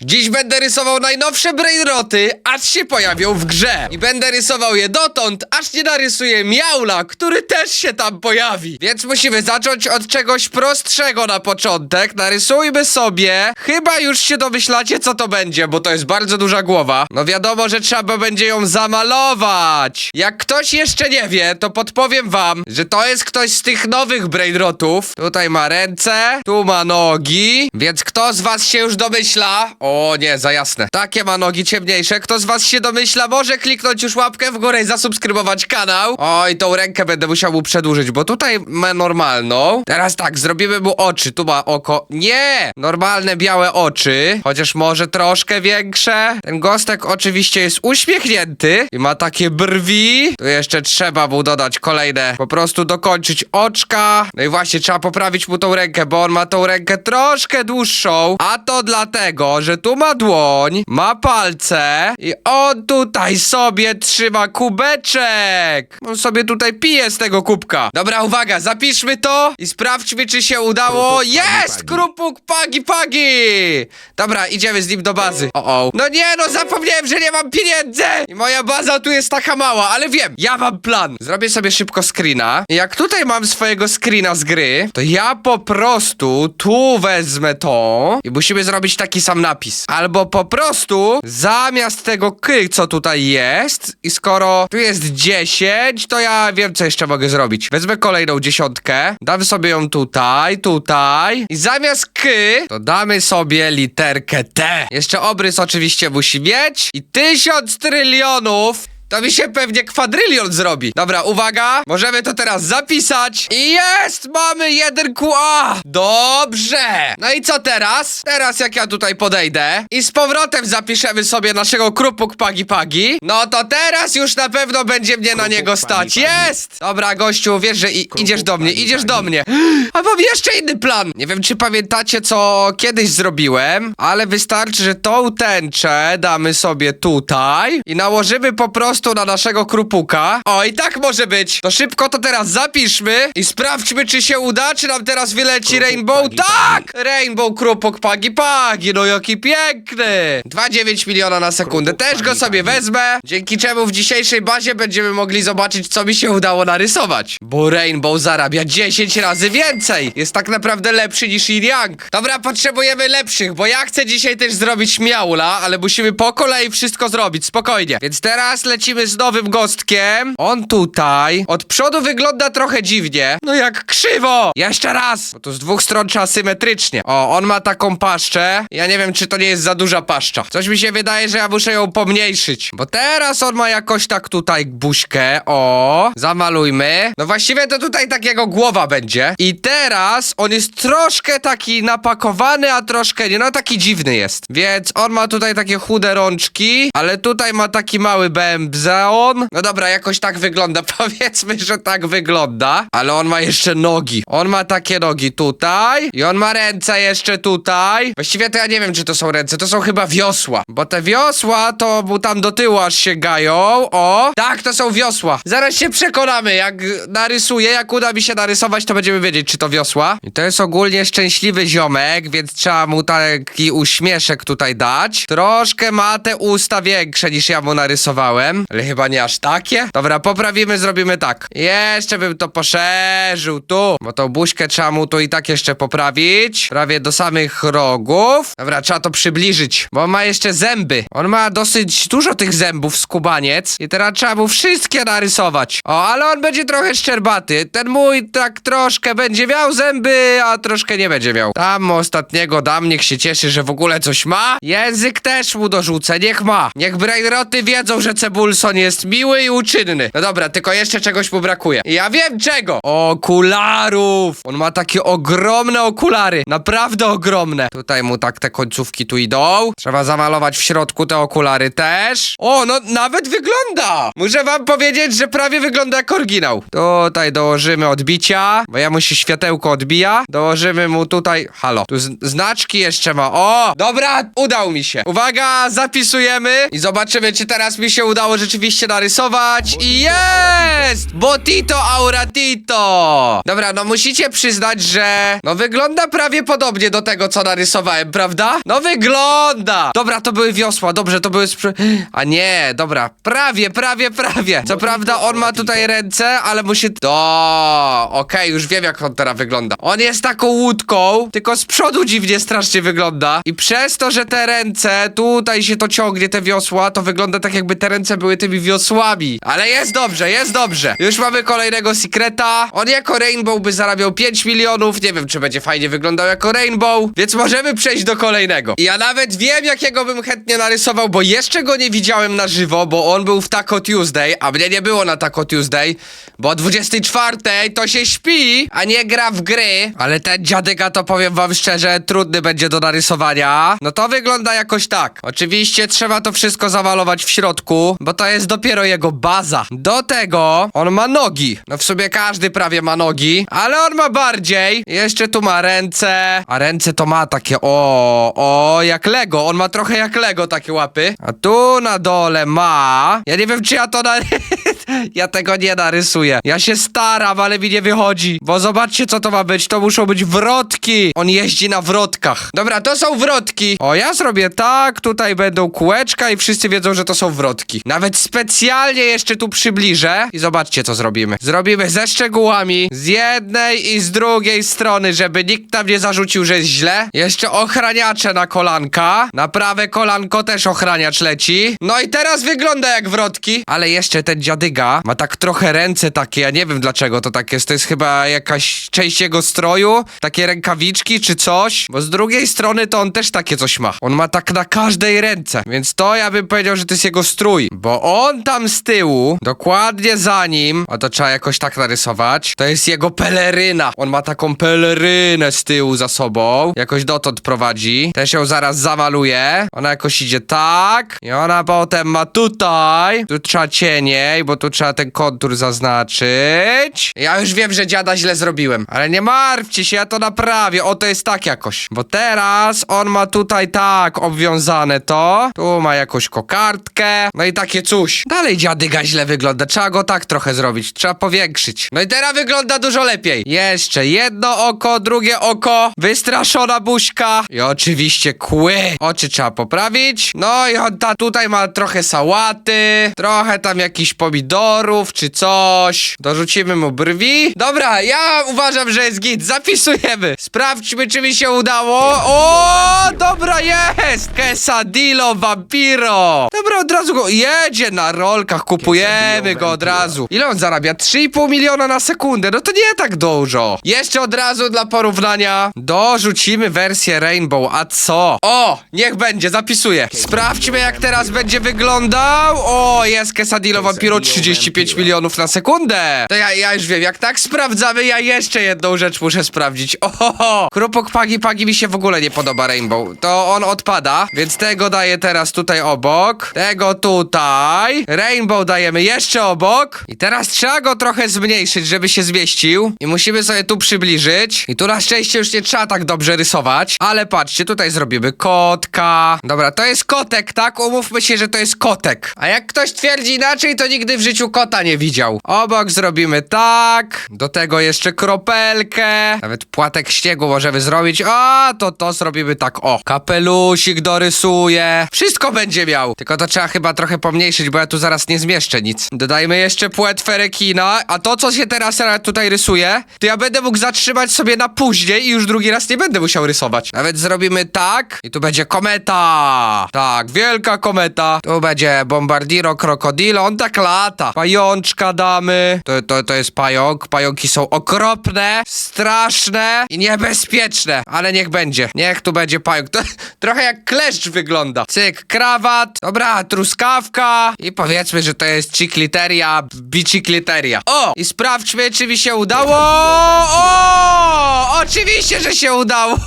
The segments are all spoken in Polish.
Dziś będę rysował najnowsze brainroty, aż się pojawią w grze. I będę rysował je dotąd, aż nie narysuję miaula, który też się tam pojawi. Więc musimy zacząć od czegoś prostszego na początek. Narysujmy sobie. Chyba już się domyślacie, co to będzie, bo to jest bardzo duża głowa. No wiadomo, że trzeba będzie ją zamalować. Jak ktoś jeszcze nie wie, to podpowiem wam, że to jest ktoś z tych nowych brainrotów. Tutaj ma ręce, tu ma nogi, więc kto z was się już domyśla? O nie, za jasne. Takie ma nogi ciemniejsze. Kto z was się domyśla, może kliknąć już łapkę w górę i zasubskrybować kanał. Oj, tą rękę będę musiał mu przedłużyć, bo tutaj ma normalną. Teraz tak, zrobimy mu oczy. Tu ma oko. Nie! Normalne białe oczy, chociaż może troszkę większe. Ten gostek oczywiście jest uśmiechnięty i ma takie brwi. Tu jeszcze trzeba mu dodać kolejne, po prostu dokończyć oczka. No i właśnie trzeba poprawić mu tą rękę, bo on ma tą rękę troszkę dłuższą. A to dlatego, że tu ma dłoń, ma palce i on tutaj sobie trzyma kubeczek. On sobie tutaj pije z tego kubka. Dobra, uwaga, zapiszmy to i sprawdźmy, czy się udało. Krupuk, pagi, Jest! pagi. Krupuk pagi pagi! Dobra, idziemy z nim do bazy. O, o. No nie, no zapomniałem, że nie mam pieniędzy! I moja baza tu jest taka mała, ale wiem, ja mam plan. Zrobię sobie szybko screena. I jak tutaj mam swojego screena z gry, to ja po prostu tu wezmę to i musimy zrobić taki sam napis. Albo po prostu zamiast tego ky, co tutaj jest, i skoro tu jest 10, to ja wiem, co jeszcze mogę zrobić. Wezmę kolejną dziesiątkę, damy sobie ją tutaj, tutaj i zamiast k, to damy sobie literkę T. Jeszcze obrys oczywiście musi mieć i tysiąc trylionów to mi się pewnie kwadrylion zrobi. Dobra, uwaga, możemy to teraz zapisać. I jest! Mamy jeden QA! Dobrze! No i co teraz? Teraz jak ja tutaj podejdę i z powrotem zapiszemy sobie naszego krupuk pagi pagi, no to teraz już na pewno będzie mnie na Krupuk niego pagi stać. pagi. Jest! Dobra, gościu, wiesz, że i, Krupuk idziesz do mnie, pagi idziesz pagi. do mnie. A mam jeszcze inny plan. Nie wiem, czy pamiętacie, co kiedyś zrobiłem, ale wystarczy, że tą tęczę damy sobie tutaj i nałożymy po prostu na naszego krupuka. O, i tak może być. To szybko to teraz zapiszmy i sprawdźmy, czy się uda, czy nam teraz wyleci Krupuk Rainbow. pagi tak! Rainbow krupuk pagi pagi, no jaki piękny. 2,9 miliona na sekundę. Krupuk Też go pagi sobie pagi. wezmę, dzięki czemu w dzisiejszej bazie będziemy mogli zobaczyć, co mi się udało narysować. Bo Rainbow zarabia 10 razy więcej. Jest tak naprawdę lepszy niż Yin Yang. Dobra, potrzebujemy lepszych, bo ja chcę dzisiaj też zrobić miaula, ale musimy po kolei wszystko zrobić, spokojnie. Więc teraz lecimy z nowym gostkiem. On tutaj. Od przodu wygląda trochę dziwnie. No jak krzywo! Jeszcze raz! Bo to z dwóch stron trzeba symetrycznie. O, on ma taką paszczę. Ja nie wiem, czy to nie jest za duża paszcza. Coś mi się wydaje, że ja muszę ją pomniejszyć. Bo teraz on ma jakoś tak tutaj buźkę. O, zamalujmy. No właściwie to tutaj tak jego głowa będzie. I teraz on jest troszkę taki napakowany, a troszkę nie. No taki dziwny jest. Więc on ma tutaj takie chude rączki, ale tutaj ma taki mały bębzeon. No dobra, jakoś tak wygląda. Powiedzmy, że tak wygląda. Ale on ma jeszcze nogi. On ma takie nogi tutaj. I on ma ręce jeszcze tutaj. Właściwie to ja nie wiem, czy to są ręce. To są chyba wiosła. Bo te wiosła to mu tam do tyłu aż sięgają. O! Tak, to są wiosła. Zaraz się przekonamy. Jak narysuję, jak uda mi się narysować, to będziemy wiedzieć, czy to wiosła. I to jest ogólnie szczęśliwy ziomek, więc trzeba mu taki uśmieszek tutaj dać. Troszkę ma te usta większe niż ja mu narysowałem. Ale chyba nie aż takie. Dobra, poprawimy, zrobimy tak. Jeszcze bym to poszerzył tu. Bo tą buźkę trzeba mu tu i tak jeszcze poprawić. Prawie do samych rogów. Dobra, trzeba to przybliżyć. Bo on ma jeszcze zęby. On ma dosyć dużo tych zębów, skubaniec. I teraz trzeba mu wszystkie narysować. O, ale on będzie trochę szczerbaty. Ten mój tak troszkę będzie miał zęby, a troszkę nie będzie miał. Tam ostatniego dam, niech się cieszy, że w ogóle coś ma. Język też mu dorzucę, niech ma. Niech brainroty wiedzą, że Cebulson jest miły i uczynny. No dobra, tylko jeszcze czegoś mu brakuje. Ja wiem czego. Okularów. On ma takie ogromne okulary. Naprawdę ogromne. Tutaj mu tak te końcówki tu idą. Trzeba zamalować w środku te okulary też. O, no nawet wygląda. Muszę wam powiedzieć, że prawie wygląda jak oryginał. Tutaj dołożymy odbicia, bo ja mu się światełko odbija. Dołożymy mu tutaj... Halo. Tu znaczki jeszcze ma. O! Dobra, udał mi się. Uwaga, zapisujemy i zobaczymy, czy teraz mi się udało rzeczywiście narysować i jest! Botito aura Tito! Dobra, no musicie przyznać, że no wygląda prawie podobnie do tego, co narysowałem, prawda? No wygląda! Dobra, to były wiosła, dobrze, to były sprze... A nie, dobra, prawie, prawie, prawie. Co prawda on ma tutaj ręce, ale musi... O, okej, już wiem jak on teraz wygląda. On jest taką łódką, tylko z przodu dziwnie strasznie wygląda. I przez to, że te ręce, tutaj się to ciągnie, te wiosła, to wygląda tak jakby te ręce były tymi wiosłami. Ale jest dobrze, jest dobrze. Już mamy kolejnego Secreta. On jako Rainbow by zarabiał 5 milionów. Nie wiem, czy będzie fajnie wyglądał jako Rainbow, więc możemy przejść do kolejnego. I ja nawet wiem, jakiego bym chętnie narysował, bo jeszcze go nie widziałem na żywo, bo on był w Taco Tuesday, a mnie nie było na Taco Tuesday, bo o 24 to się śpi, a nie gra w gry. Ale ten dziadyka, to powiem wam szczerze, trudny będzie do narysowania. No to wygląda jakoś tak. Oczywiście trzeba to wszystko zawalować w środku, bo to jest dopiero jego baza. Do tego on ma nogi. No w sumie każdy prawie ma nogi, ale on ma bardziej. Jeszcze tu ma ręce, a ręce to ma takie o, o, jak Lego. On ma trochę jak Lego takie łapy. A tu na dole ma... Ja nie wiem, czy ja to na... Ja tego nie narysuję. Ja się staram, ale mi nie wychodzi. Bo zobaczcie, co to ma być. To muszą być wrotki. On jeździ na wrotkach. Dobra, to są wrotki. O, ja zrobię tak. Tutaj będą kółeczka i wszyscy wiedzą, że to są wrotki. Nawet specjalnie jeszcze tu przybliżę. I zobaczcie, co zrobimy. Zrobimy ze szczegółami. Z jednej i z drugiej strony, żeby nikt nam nie zarzucił, że jest źle. Jeszcze ochraniacze na kolanka. Na prawe kolanko też ochraniacz leci. No i teraz wygląda jak wrotki. Ale jeszcze ten dziadyga ma tak trochę ręce takie, ja nie wiem dlaczego to tak jest. To jest chyba jakaś część jego stroju, takie rękawiczki czy coś. Bo z drugiej strony to on też takie coś ma. On ma tak na każdej ręce. Więc to ja bym powiedział, że to jest jego strój. Bo on tam z tyłu, dokładnie za nim, a to trzeba jakoś tak narysować, to jest jego peleryna. On ma taką pelerynę z tyłu za sobą. Jakoś dotąd prowadzi. Też ją zaraz zamaluje. Ona jakoś idzie tak. I ona potem ma tutaj. Tu trzeba cieniej, bo tu trzeba ten kontur zaznaczyć. Ja już wiem, że dziada źle zrobiłem. Ale nie martwcie się, ja to naprawię. O, to jest tak jakoś. Bo teraz on ma tutaj tak obwiązane to. Tu ma jakąś kokardkę. No i takie coś. Dalej dziadyga źle wygląda. Trzeba go tak trochę zrobić. Trzeba powiększyć. No i teraz wygląda dużo lepiej. Jeszcze jedno oko, drugie oko. Wystraszona buźka. I oczywiście kły. Oczy trzeba poprawić. No i on ta, tutaj ma trochę sałaty. Trochę tam jakichś pomidorów czy coś. Dorzucimy mu brwi. Dobra, ja uważam, że jest git. Zapisujemy. Sprawdźmy, czy mi się udało. O, dobra, jest! Quesadillo Vampiro. Dobra, od razu go jedzie na rolkach. Kupujemy go od razu. Ile on zarabia? 3,5 miliona na sekundę. No to nie tak dużo. Jeszcze od razu dla porównania dorzucimy wersję Rainbow. A co? O, niech będzie, zapisuję. Sprawdźmy, jak teraz będzie wyglądał. O, jest Quesadillo Vampiro 35 milionów na sekundę. To ja, ja już wiem, jak tak sprawdzamy, ja jeszcze jedną rzecz muszę sprawdzić. Ohoho, krupok Pagi Pagi mi się w ogóle nie podoba Rainbow. To on odpada, więc tego daję teraz tutaj obok. Tego tutaj. Rainbow dajemy jeszcze obok. I teraz trzeba go trochę zmniejszyć, żeby się zmieścił. I musimy sobie tu przybliżyć. I tu na szczęście już nie trzeba tak dobrze rysować. Ale patrzcie, tutaj zrobimy kotka. Dobra, to jest kotek, tak? Umówmy się, że to jest kotek. A jak ktoś twierdzi inaczej, to nigdy w życiu kota nie widział. Obok zrobimy tak. Do tego jeszcze kropelkę. Nawet płatek śniegu możemy zrobić. A, to to zrobimy tak. O, kapelusik dorysuję. Wszystko będzie miał. Tylko to trzeba chyba trochę pomniejszyć, bo ja tu zaraz nie zmieszczę nic. Dodajmy jeszcze płetwę rekina. A to, co się teraz tutaj rysuje, to ja będę mógł zatrzymać sobie na później i już drugi raz nie będę musiał rysować. Nawet zrobimy tak. I tu będzie kometa. Tak, wielka kometa. Tu będzie bombardiro krokodilo. On tak lata. Pajączka damy. To, to, to jest pająk. Pająki są okropne, straszne i niebezpieczne. Ale niech będzie. Niech tu będzie pająk. To trochę jak kleszcz wygląda. Cyk, krawat. Dobra, truskawka. I powiedzmy, że to jest cikliteria, bicikliteria. O! I sprawdźmy, czy mi się udało. O! Oczywiście, że się udało!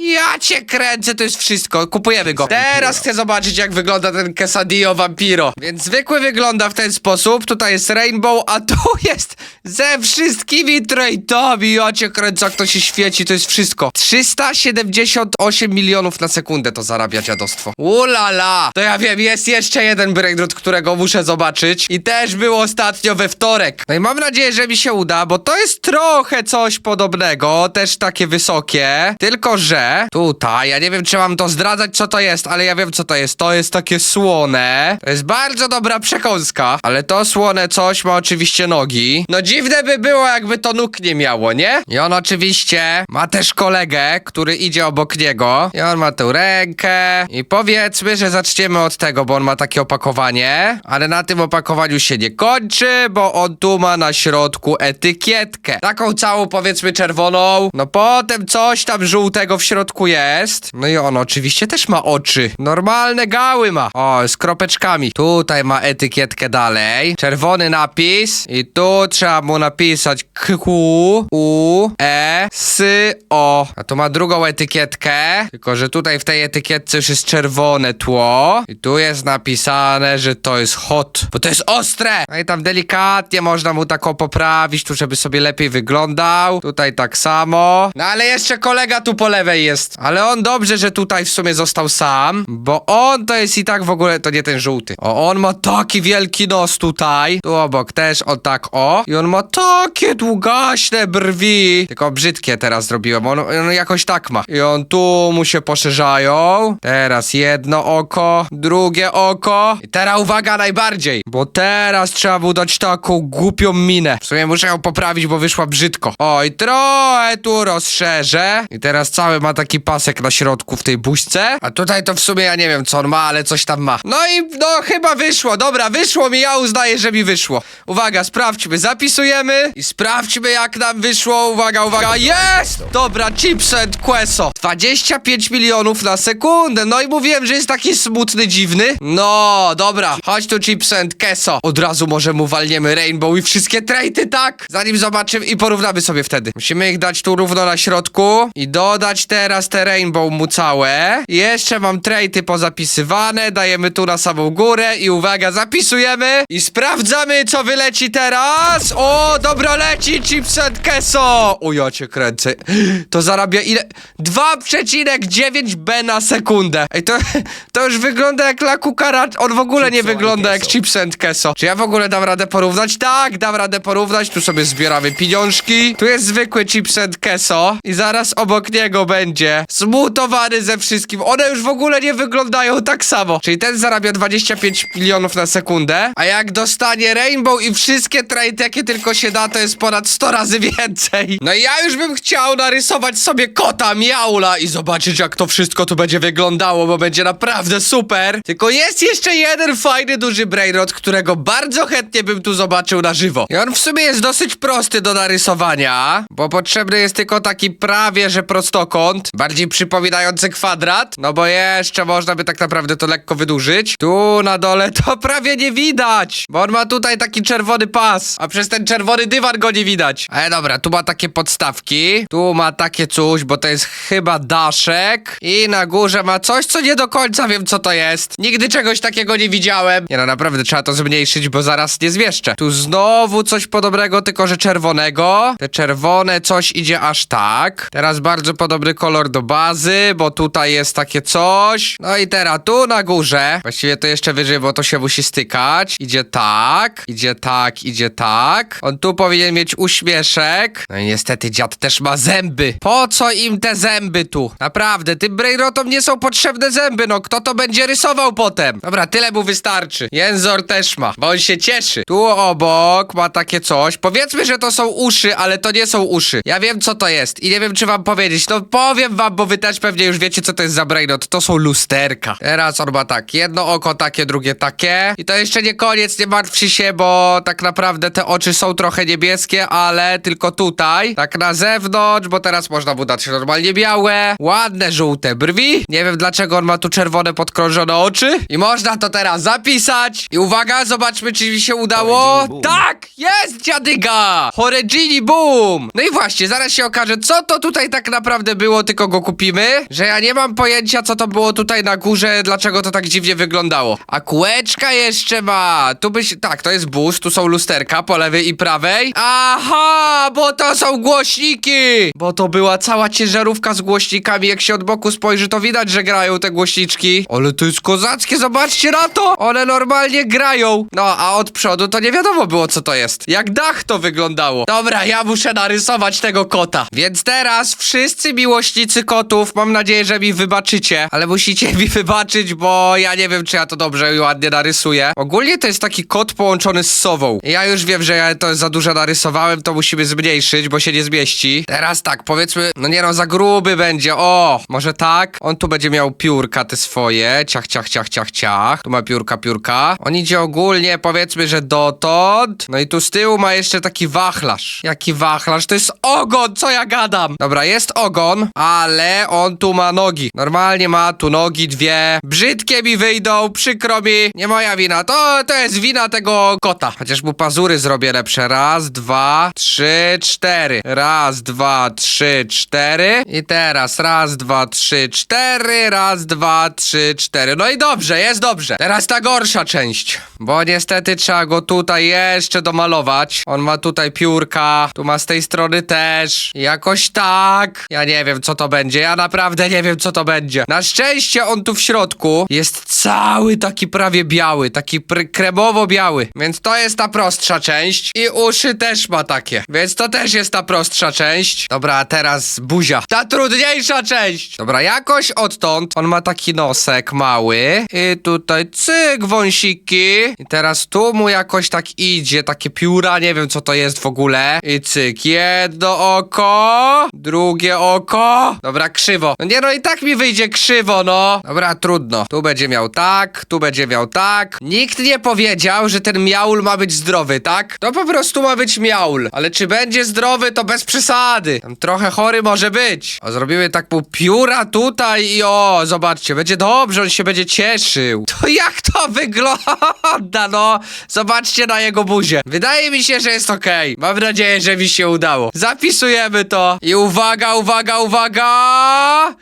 Ja cię kręcę, to jest wszystko, kupujemy go. Teraz chcę zobaczyć, jak wygląda ten quesadillo vampiro. Więc zwykły wygląda w ten sposób, tutaj jest rainbow, a tu jest ze wszystkimi traitami. Ja cię kręcę, jak to się świeci, to jest wszystko. 378 milionów na sekundę to zarabia dziadostwo. Ulala! To ja wiem, jest jeszcze jeden brainrot, którego muszę zobaczyć i też był ostatnio we wtorek. No i mam nadzieję, że mi się uda, bo to jest trochę coś podobnego, też takie wysokie, tylko że tutaj, ja nie wiem, czy mam to zdradzać, co to jest, ale ja wiem, co to jest. To jest takie słone. To jest bardzo dobra przekąska, ale to słone coś ma oczywiście nogi. No dziwne by było, jakby to nóg nie miało, nie? I on oczywiście ma też kolegę, który idzie obok niego. I on ma tę rękę. I powiedzmy, że zaczniemy od tego, bo on ma takie opakowanie, ale na tym opakowaniu się nie kończy, bo on tu ma na środku etykietkę. Taką całą, powiedzmy, czerwoną. No potem coś tam żółtego w środku jest. No i on oczywiście też ma oczy. Normalne gały ma. O, z kropeczkami. Tutaj ma etykietkę dalej. Czerwony napis. I tu trzeba mu napisać Q, U, E, S, O. A tu ma drugą etykietkę. Tylko, że tutaj w tej etykietce już jest czerwone tło. I tu jest napisane, że to jest hot. Bo to jest ostre. No i tam delikatnie można mu taką poprawić, tu żeby sobie lepiej wyglądał. Tutaj tak samo. No ale jeszcze kolega tu po lewej jest. Ale on dobrze, że tutaj w sumie został sam. Bo on to jest i tak w ogóle, to nie ten żółty. O, on ma taki wielki nos tutaj. Tu obok też, o tak, o. I on ma takie długaśne brwi. Tylko brzydkie teraz zrobiłem. On, on jakoś tak ma. I on tu mu się poszerzają. Teraz jedno oko, drugie oko. I teraz uwaga najbardziej. Bo teraz trzeba mu dać taką głupią minę. W sumie muszę ją poprawić, bo wyszła brzydko. O, i tu rozszerzę. I teraz cały ma taki pasek na środku w tej buźce. A tutaj to w sumie ja nie wiem, co on ma, ale coś tam ma. No i no chyba wyszło. Dobra, wyszło mi, ja uznaję, że mi wyszło. Uwaga, sprawdźmy. Zapisujemy i sprawdźmy, jak nam wyszło. Uwaga, uwaga. Jest! Dobra, chips queso. 25 milionów na sekundę. No i mówiłem, że jest taki smutny, dziwny. No, dobra. Chodź tu chips queso. Od razu może mu walniemy rainbow i wszystkie trajty, tak? Zanim zobaczymy i porównamy sobie wtedy. Musimy ich dać tu równo na środku i dodać teraz te rainbow mu całe. Jeszcze mam trajty pozapisywane. Dajemy tu na samą górę i uwaga, zapisujemy i sprawdzamy, co wyleci teraz. O, dobra, leci chips and queso. O, ja cię kręcę. To zarabia ile? 2,9 B na sekundę. Ej, to, to już wygląda jak La Cucaracha. On w ogóle nie wygląda jak chips and queso. Czy ja w ogóle dam radę porównać? Tak, dam radę porównać. Tu sobie zbieramy pieniążki. Tu jest zwykły chips and queso. I zaraz obok niego będzie zmutowany ze wszystkim. One już w ogóle nie wyglądają tak samo. Czyli ten zarabia 25 milionów na sekundę. A jak dostanie Rainbow i wszystkie trade, jakie tylko się da, to jest ponad 100 razy więcej. No i ja już bym chciał narysować sobie kota miaula i zobaczyć, jak to wszystko tu będzie wyglądało, bo będzie naprawdę super. Tylko jest jeszcze jeden fajny, duży brainrot, którego bardzo chętnie bym tu zobaczył na żywo. I on w sumie jest dosyć prosty do narysowania, bo potrzebny jest tylko taki prawie, że prostokąt, bardziej przypominający kwadrat, no bo jeszcze można by tak naprawdę to lekko wydłużyć. Tu na dole to prawie nie widać, bo on ma tutaj taki czerwony pas, a przez ten czerwony dywan go nie widać. Ale dobra, tu ma takie podstawki, tu ma takie coś, bo to jest chyba daszek i na górze ma coś, co nie do końca wiem, co to jest. Nigdy czegoś takiego nie widziałem. Nie no, naprawdę trzeba to zmniejszyć, bo zaraz nie zmieszczę. Tu znowu coś podobnego, tylko że czerwonego. Te czerwone coś idzie aż tak. Teraz bardzo podobny kolor do bazy, bo tutaj jest takie coś. No i teraz tu na górze, właściwie to jeszcze wyżej, bo to się musi stykać. Idzie tak, idzie tak, idzie tak. On tu powinien mieć uśmieszek. No i niestety dziad też ma zęby. Po co im te zęby tu? Naprawdę, tym brainrotom nie są potrzebne zęby, no kto to będzie rysował potem? Dobra, tyle mu wystarczy. Jęzor też ma, bo on się cieszy. Tu obok ma takie coś. Powiedzmy, że to są uszy, ale to nie są uszy. Ja wiem, co to jest i nie wiem, czy wam powiedzieć. No powiem wam, bo wy też pewnie już wiecie, co to jest za brainrot. To są lusterka. Teraz on ma tak, jedno oko takie, drugie takie. I to jeszcze nie koniec, nie martwcie się, bo tak naprawdę te oczy są trochę niebieskie, ale tylko tutaj. Tak na zewnątrz, bo teraz można mu dać normalnie białe. Ładne żółte brwi. Nie wiem, dlaczego on ma tu czerwone podkrążone oczy. I można to teraz zapisać. I uwaga, zobaczmy, czy mi się udało. Tak, jest dziadyga! Horegini boom! No i właśnie, zaraz zaraz się okaże, co to tutaj tak naprawdę było, tylko go kupimy, że ja nie mam pojęcia, co to było tutaj na górze, dlaczego to tak dziwnie wyglądało. A kółeczka jeszcze ma. Tu byś, tak, to jest bus, tu są lusterka po lewej i prawej. Aha, bo to są głośniki! Bo to była cała ciężarówka z głośnikami, jak się od boku spojrzy, to widać, że grają te głośniczki. Ale to jest kozackie, zobaczcie na to! One normalnie grają. No, a od przodu to nie wiadomo było, co to jest. Jak dach to wyglądało. Dobra, ja muszę narysować tego kota. Więc teraz wszyscy miłośnicy kotów, mam nadzieję, że mi wybaczycie, ale musicie mi wybaczyć, bo ja nie wiem, czy ja to dobrze i ładnie narysuję. Ogólnie to jest taki kot połączony z sową. Ja już wiem, że ja to za dużo narysowałem, to musimy zmniejszyć, bo się nie zmieści. Teraz tak, powiedzmy, no nie no, za gruby będzie. O, może tak? On tu będzie miał piórka te swoje. Ciach, ciach, ciach, ciach, ciach. Tu ma piórka, piórka. On idzie ogólnie, powiedzmy, że dotąd. No i tu z tyłu ma jeszcze taki wachlarz. Jaki wachlarz? To jest ogon, co ja gadam? Dobra, jest ogon, ale on tu ma nogi. Normalnie ma tu nogi dwie. Brzydkie mi wyjdą, przykro mi. Nie moja wina. To, to jest wina tego kota. Chociaż mu pazury zrobię lepsze. Raz, dwa, trzy, cztery. Raz, dwa, trzy, cztery. I teraz raz, dwa, trzy, cztery. Raz, dwa, trzy, cztery. No i dobrze, jest dobrze. Teraz ta gorsza część. Bo niestety trzeba go tutaj jeszcze domalować. On ma tutaj piórka. Tu ma z tej strony też. Jakoś tak. Ja nie wiem, co to będzie. Ja naprawdę nie wiem, co to będzie. Na szczęście on tu w środku jest cały taki prawie biały. Taki kremowo-biały. Więc to jest ta prostsza część. I uszy też ma takie. Więc to też jest ta prostsza część. Dobra, a teraz buzia. Ta trudniejsza część. Dobra, jakoś odtąd on ma taki nosek mały. I tutaj cyk, wąsiki. I teraz tu mu jakoś tak idzie. Takie pióra, nie wiem co to jest w ogóle. I cyk, jedno oko. Drugie oko. Dobra, krzywo. No nie no i tak mi wyjdzie krzywo, no. Dobra, trudno. Tu będzie miał tak, tu będzie miał tak. Nikt nie powiedział, że ten miaul ma być zdrowy, tak? To po prostu ma być miaul. Ale czy będzie zdrowy, to bez przesady. Tam trochę chory może być. O, zrobimy tak pół pióra tutaj i o, zobaczcie, będzie dobrze, on się będzie cieszył. To jak to wygląda, no? Zobaczcie na jego buzię. Wydaje mi się, że jest okej. Mam nadzieję, że mi się udało. To. I uwaga, uwaga, uwaga!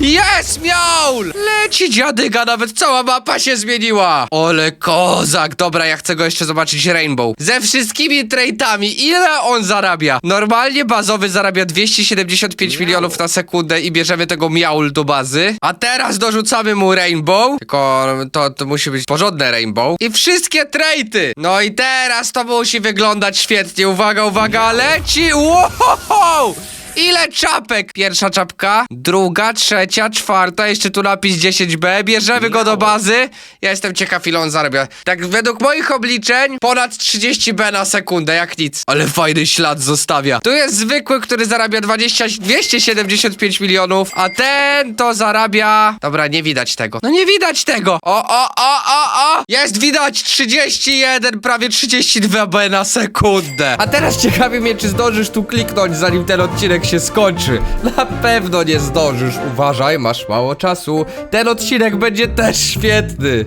Jest miaul! Leci dziadyga, nawet cała mapa się zmieniła. Ole kozak, dobra, ja chcę go jeszcze zobaczyć Rainbow. Ze wszystkimi traitami, ile on zarabia? Normalnie bazowy zarabia 275 milionów na sekundę i bierzemy tego miaul do bazy. A teraz dorzucamy mu Rainbow, tylko to, to musi być porządne Rainbow. I wszystkie traity. No i teraz to musi wyglądać świetnie. Uwaga, uwaga, leci! Wow! Oh! Ile czapek? Pierwsza czapka, druga, trzecia, czwarta, jeszcze tu napis 10B, bierzemy go do bazy. Ja jestem ciekaw ile on zarabia. Tak według moich obliczeń ponad 30B na sekundę, jak nic. Ale fajny ślad zostawia. Tu jest zwykły, który zarabia 20, 275 milionów, a ten to zarabia... Dobra, nie widać tego. No nie widać tego. O, o, o, o, o! Jest widać 31, prawie 32B na sekundę. A teraz ciekawi mnie, czy zdążysz tu kliknąć, zanim ten odcinek się skończy. Na pewno nie zdążysz. Uważaj, masz mało czasu. Ten odcinek będzie też świetny.